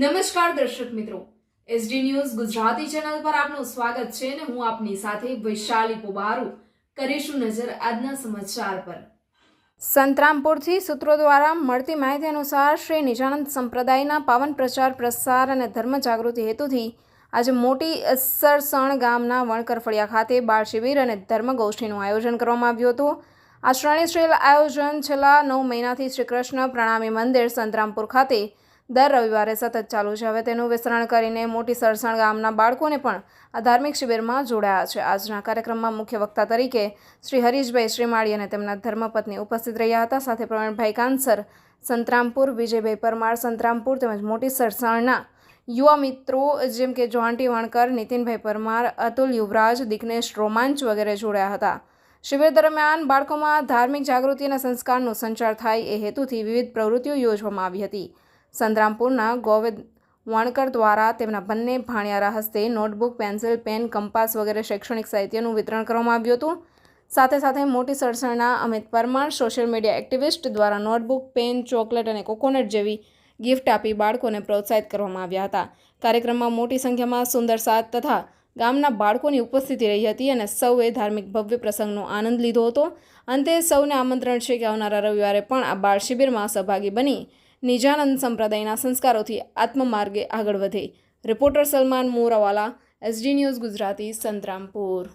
નમસ્કાર દર્શક મિત્રો. એસડી ન્યૂઝ ગુજરાતી ચેનલ પર આપનું સ્વાગત છે અને હું આપની સાથે વૈશાલી પોબારુ કરીશું નજર આજના સમાચાર પર. સંતરામપુરથી સૂત્રો દ્વારા મળતી માહિતી અનુસાર શ્રી નિજાનંદ સંપ્રદાયના પાવન પ્રચાર, પ્રસાર અને ધર્મ જાગૃતિ હેતુથી આજે મોટી અસરસણ ગામના વણકર ફળિયા ખાતે બાળ શિબિર અને ધર્મગોષ્ઠીનું આયોજન કરવામાં આવ્યું હતું. આ શ્રેણીશીલ આયોજન છેલ્લા નવ મહિનાથી શ્રી કૃષ્ણ પ્રણામી મંદિર સંતરામપુર ખાતે દર રવિવારે સતત ચાલુ છે. હવે તેનું વિસ્તરણ કરીને મોટી સરસણ ગામના બાળકોને પણ આ ધાર્મિક શિબિરમાં જોડાયા છે. આજના કાર્યક્રમમાં મુખ્ય વક્તા તરીકે શ્રી હરીશભાઈ શ્રીમાળી અને તેમના ધર્મપત્ની ઉપસ્થિત રહ્યા હતા. સાથે પ્રવીણભાઈ કાંસર સંતરામપુર, વિજયભાઈ પરમાર, સંતરામપુર તેમજ મોટી સરસણના યુવા મિત્રો જેમ કે જોહાંટી વણકર નીતિનભાઈ પરમાર, અતુલ યુવરાજ, દિગ્નેશ રોમાંચ વગેરે જોડાયા હતા. શિબિર દરમિયાન બાળકોમાં ધાર્મિક જાગૃતિ અને સંસ્કારનો સંચાર થાય એ હેતુથી વિવિધ પ્રવૃત્તિઓ યોજવામાં આવી હતી. સંતરામપુરના ગોવિંદ વણકર દ્વારા તેમના બંને ભાણિયારા હસ્તે નોટબુક, પેન્સિલ, પેન, કંપાસ વગેરે શૈક્ષણિક સાહિત્યનું વિતરણ કરવામાં આવ્યું હતું. સાથે સાથે મોટી સરસણના Amit Parmar, social media activist દ્વારા નોટબુક, પેન, ચોકલેટ અને કોકોનટ જેવી ગિફ્ટ આપી બાળકોને પ્રોત્સાહિત કરવામાં આવ્યા હતા. કાર્યક્રમમાં મોટી સંખ્યામાં સુંદર સાત તથા ગામના બાળકોની ઉપસ્થિતિ રહી હતી અને સૌએ ધાર્મિક ભવ્ય પ્રસંગનો આનંદ લીધો હતો. અંતે સૌને આમંત્રણ છે કે આવનારા રવિવારે પણ આ બાળ શિબિરમાં સહભાગી બની નિજાનંદ સંપ્રદાયના સંસ્કારોથી આત્મમાર્ગે આગળ વધે. Reporter Salman Morawala SD news Gujarati Santrampur.